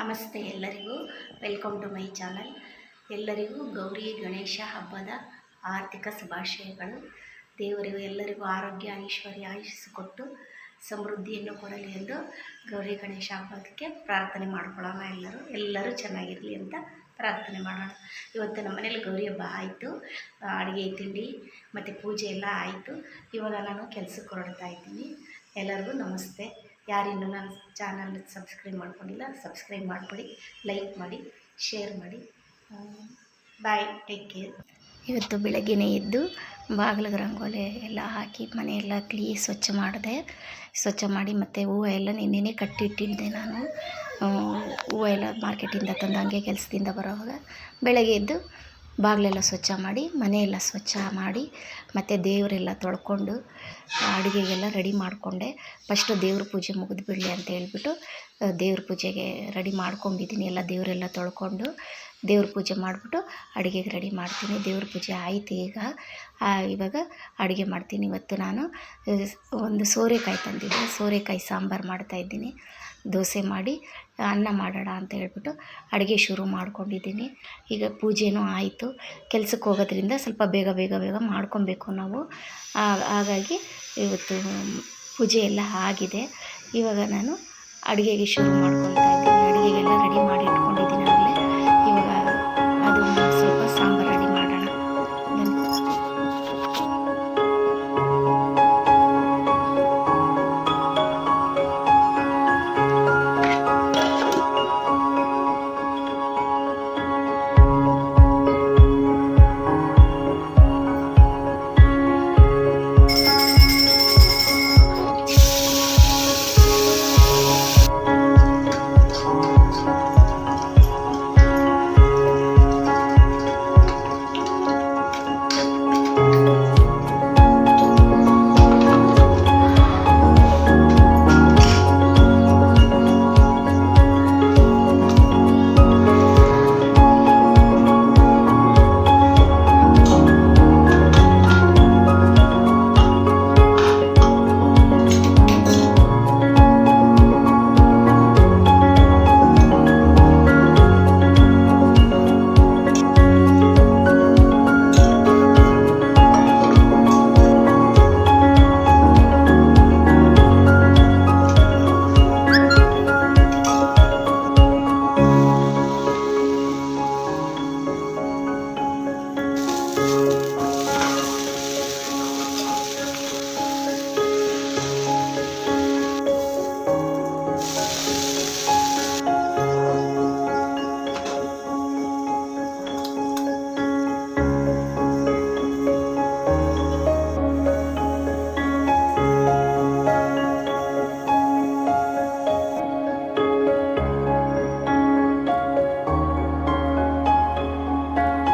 ನಮಸ್ತೆ ಎಲ್ಲರಿಗೂ. Welcome to my channel ಎಲ್ಲರಿಗೂ ಗೌರಿ ಗಣೇಶ ಹಬ್ಬದ ಆರ್ಥಿಕ ಶುಭಾಶಯಗಳು. ದೇವರಿಗೂ ಎಲ್ಲರಿಗೂ ಆರೋಗ್ಯ, ಐಶ್ವರ್ಯ ಆಯುಷಿಸಿಕೊಟ್ಟು ಸಮೃದ್ಧಿಯನ್ನು ಕೊಡಲಿ ಎಂದು ಗೌರಿ ಗಣೇಶ ಹಬ್ಬಕ್ಕೆ ಪ್ರಾರ್ಥನೆ ಮಾಡ್ಕೊಳ್ಳೋಣ ಎಲ್ಲರೂ. ಎಲ್ಲರೂ ಚೆನ್ನಾಗಿರಲಿ ಅಂತ ಪ್ರಾರ್ಥನೆ ಮಾಡೋಣ. ಇವತ್ತು ನಮ್ಮ ಮನೇಲಿ ಗೌರಿ ಹಬ್ಬ ಆಯಿತು. ಅಡುಗೆ ತಿಂಡಿ ಮತ್ತು ಪೂಜೆ ಎಲ್ಲ ಆಯಿತು. ಇವಾಗ ನಾನು ಕೆಲಸಕ್ಕೆ ಹೊರಡ್ತಾ ಇದ್ದೀನಿ. ಎಲ್ಲರಿಗೂ ನಮಸ್ತೆ. ಯಾರಿನ್ನೂ ನನ್ನ ಚಾನಲ್ ಸಬ್ಸ್ಕ್ರೈಬ್ ಮಾಡ್ಕೊಂಡಿಲ್ಲ, ಸಬ್ಸ್ಕ್ರೈಬ್ ಮಾಡಿಕೊಡಿ ಲೈಕ್ ಮಾಡಿ, ಶೇರ್ ಮಾಡಿ. Bye, take care. ಇವತ್ತು ಬೆಳಗ್ಗೆನೇ ಎದ್ದು ಬಾಗಿಲಿಗೆ ರಂಗೋಲಿ ಎಲ್ಲ ಹಾಕಿ ಮನೆಯೆಲ್ಲ ಕ್ಲೀ ಸ್ವಚ್ಛ ಮಾಡಿದೆ. ಸ್ವಚ್ಛ ಮಾಡಿ ಮತ್ತು ಹೂವು ಎಲ್ಲ ನಿನ್ನೆನೇ ಕಟ್ಟಿಟ್ಟಿದ್ದೆ ನಾನು. ಹೂವು ಎಲ್ಲ ಮಾರ್ಕೆಟಿಂದ ತಂದು ಹಂಗೆ ಕೆಲಸದಿಂದ ಬರೋವಾಗ ಬೆಳಗ್ಗೆ ಎದ್ದು ಬಾಗಿಲೆಲ್ಲ ಸ್ವಚ್ಛ ಮಾಡಿ, ಮನೆಯೆಲ್ಲ ಸ್ವಚ್ಛ ಮಾಡಿ, ಮತ್ತು ದೇವರೆಲ್ಲ ತೊಳ್ಕೊಂಡು ಅಡುಗೆಗೆಲ್ಲ ರೆಡಿ ಮಾಡಿಕೊಂಡೆ. ಫಸ್ಟು ದೇವ್ರ ಪೂಜೆ ಮುಗಿದು ಬಿಡಲಿ ಅಂತ ಹೇಳ್ಬಿಟ್ಟು ದೇವ್ರ ಪೂಜೆಗೆ ರೆಡಿ ಮಾಡ್ಕೊಂಡಿದ್ದೀನಿ ಎಲ್ಲ ದೇವರೆಲ್ಲ ತೊಳ್ಕೊಂಡು ದೇವ್ರ ಪೂಜೆ ಮಾಡಿಬಿಟ್ಟು ಅಡುಗೆಗೆ ರೆಡಿ ಮಾಡ್ತೀನಿ. ದೇವ್ರ ಪೂಜೆ ಆಯಿತು ಈಗ. ಇವಾಗ ಅಡುಗೆ ಮಾಡ್ತೀನಿ. ಇವತ್ತು ನಾನು ಒಂದು ಸೋರೆಕಾಯಿ ತಂದಿದ್ದೆ. ಸೋರೆಕಾಯಿ ಸಾಂಬಾರು ಮಾಡ್ತಾಯಿದ್ದೀನಿ ದೋಸೆ ಮಾಡಿ, ಅನ್ನ ಮಾಡೋಣ ಅಂತ ಹೇಳ್ಬಿಟ್ಟು ಅಡುಗೆ ಶುರು ಮಾಡ್ಕೊಂಡಿದ್ದೀನಿ. ಈಗ ಪೂಜೆನೂ ಆಯಿತು. ಕೆಲಸಕ್ಕೆ ಹೋಗೋದ್ರಿಂದ ಸ್ವಲ್ಪ ಬೇಗ ಬೇಗ ಬೇಗ ಮಾಡ್ಕೊಬೇಕು ನಾವು. ಹಾಗಾಗಿ ಇವತ್ತು ಪೂಜೆ ಎಲ್ಲ ಆಗಿದೆ. ಇವಾಗ ನಾನು ಅಡುಗೆಗೆ ಶುರು ಮಾಡ್ಕೊಳ್ತಾ ಇದ್ದೀನಿ. ಅಡುಗೆಗೆಲ್ಲ ರೆಡಿ ಮಾಡಿ